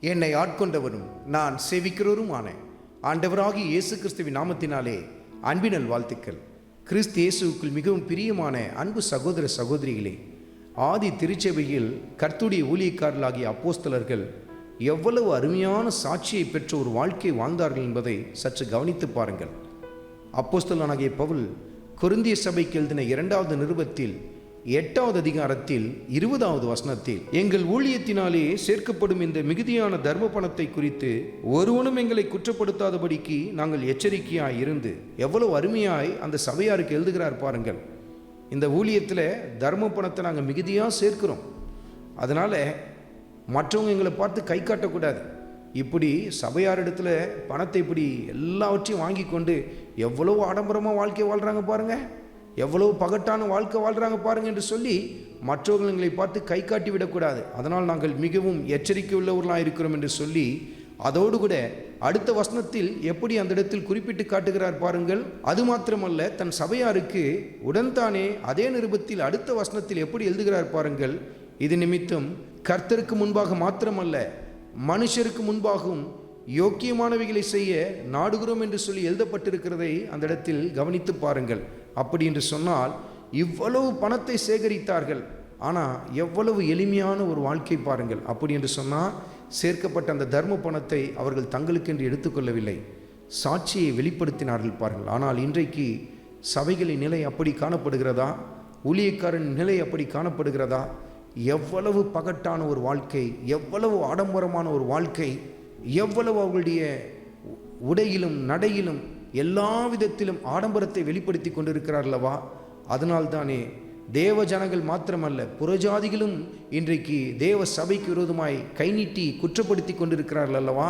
என்னை ஆட்கொண்டவரும் நான் சேவிக்கிறவருமான ஆண்டவராகி இயேசு கிறிஸ்துவின் நாமத்தினாலே அன்பினல் வாழ்த்துக்கள். கிறிஸ்து இயேசுவுக்குள் மிகவும் பிரியமான அன்பு சகோதர சகோதரிகளே ஆதி திருச்சபையில் கர்த்துடைய ஊழியக்காரர்களாகிய அப்போஸ்தலர்கள் எவ்வளவு அருமையான சாட்சியை பெற்ற ஒரு வாழ்க்கை வாழ்ந்தார்கள் என்பதை சற்று கவனித்து பாருங்கள். அப்போஸ்தலனாகிய பவுல் குருந்திய சபைக்கு எழுதின இரண்டாவது நிருபத்தில் எட்டாவது அதிகாரத்தில் இருபதாவது வசனத்தில் எங்கள் ஊழியத்தினாலே சேர்க்கப்படும் இந்த மிகுதியான தர்ம பணத்தை குறித்து ஒருவனும் எங்களை குற்றப்படுத்தாதபடிக்கு நாங்கள் எச்சரிக்கையாய் இருந்து எவ்வளவு அருமையாய் அந்த சபையாருக்கு எழுதுகிறார் பாருங்கள். இந்த ஊழியத்தில் தர்ம பணத்தை நாங்கள் மிகுதியாக சேர்க்கிறோம். அதனால் மற்றவங்க எங்களை பார்த்து கை காட்டக்கூடாது. இப்படி சபையாரிடத்துல பணத்தை இப்படி எல்லாவற்றையும் வாங்கி கொண்டு எவ்வளோ ஆடம்பரமாக வாழ்க்கை வாழ்கிறாங்க பாருங்கள் எவ்வளவு பகட்டான வாழ்க்கை வாழ்கிறாங்க பாருங்கள் என்று சொல்லி மற்றவர்கள் எங்களை பார்த்து கை காட்டி விடக்கூடாது. அதனால் நாங்கள் மிகவும் எச்சரிக்கை உள்ளவர்களாக இருக்கிறோம் என்று சொல்லி அதோடு கூட அடுத்த வசனத்தில் எப்படி அந்த இடத்தில் குறிப்பிட்டு காட்டுகிறார் பாருங்கள். அது மாத்திரமல்ல தன் சபையாருக்கு உடன்தானே அதே நிருபத்தில் அடுத்த வசனத்தில் எப்படி எழுதுகிறார் பாருங்கள். இது நிமித்தம் கர்த்தருக்கு முன்பாக மாத்திரமல்ல மனுஷருக்கு முன்பாகவும் யோக்கியமானவைகளை செய்ய நாடுகிறோம் என்று சொல்லி எழுதப்பட்டிருக்கிறதை அந்த இடத்தில் கவனித்து பாருங்கள். அப்படி என்று சொன்னால் இவ்வளவு பணத்தை சேகரித்தார்கள். ஆனால் எவ்வளவு எளிமையான ஒரு வாழ்க்கை பாருங்கள். அப்படி என்று சொன்னால் சேர்க்கப்பட்ட அந்த தர்ம பணத்தை அவர்கள் தங்களுக்கென்று எடுத்துக்கொள்ளவில்லை. சாட்சியை வெளிப்படுத்தினார்கள் பாருங்கள். ஆனால் இன்றைக்கு சபைகளின் நிலை அப்படி காணப்படுகிறதா? ஊழியக்காரன் நிலை அப்படி காணப்படுகிறதா? எவ்வளவு பகட்டான ஒரு வாழ்க்கை எவ்வளவு ஆடம்பரமான ஒரு வாழ்க்கை எவ்வளவு அவர்களுடைய உடையிலும் நடையிலும் எல்லா விதத்திலும் ஆடம்பரத்தை வெளிப்படுத்தி கொண்டிருக்கிறார்களவா அதனால்தானே தேவ ஜனங்கள் மாத்திரமல்ல புறஜாதிகளும் இன்றைக்கு தேவ சபைக்கு விரோதமாய் கை நீட்டி குற்றப்படுத்தி கொண்டிருக்கிறார்கள் அல்லவா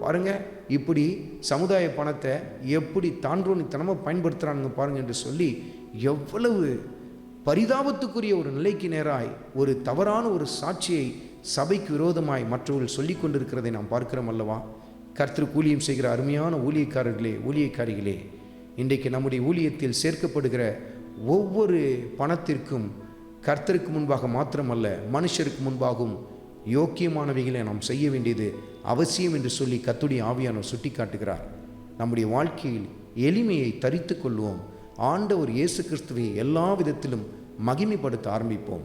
பாருங்க இப்படி சமுதாய பணத்தை எப்படி தாண்டோனித்தனமாக பயன்படுத்துகிறானுங்க பாருங்க என்று சொல்லி எவ்வளவு பரிதாபத்துக்குரிய ஒரு நிலைக்கு நேராய் ஒரு தவறான ஒரு சாட்சியை சபைக்கு விரோதமாய் மற்றவர்கள் சொல்லி கொண்டிருக்கிறதை நாம் பார்க்கிறோம் அல்லவா? கர்த்தர் ஊழியம் செய்கிற அருமையான ஊழியக்காரர்களே ஊழியக்காரிகளே இன்றைக்கு நம்முடைய ஊழியத்தில் சேர்க்கப்படுகிற ஒவ்வொரு பணத்திற்கும் கர்த்தருக்கு முன்பாக மாத்திரமல்ல மனுஷருக்கு முன்பாகவும் யோக்கியமானவைகளை நாம் செய்ய வேண்டியது அவசியம் என்று சொல்லி கத்துடைய ஆவியானவர் சுட்டி காட்டுகிறார் நம்முடைய வாழ்க்கையில் எளிமையை தரித்து கொள்வோம். ஆண்டவர் இயேசு கிறிஸ்துவை எல்லா விதத்திலும் மகிமைப்படுத்த ஆரம்பிப்போம்.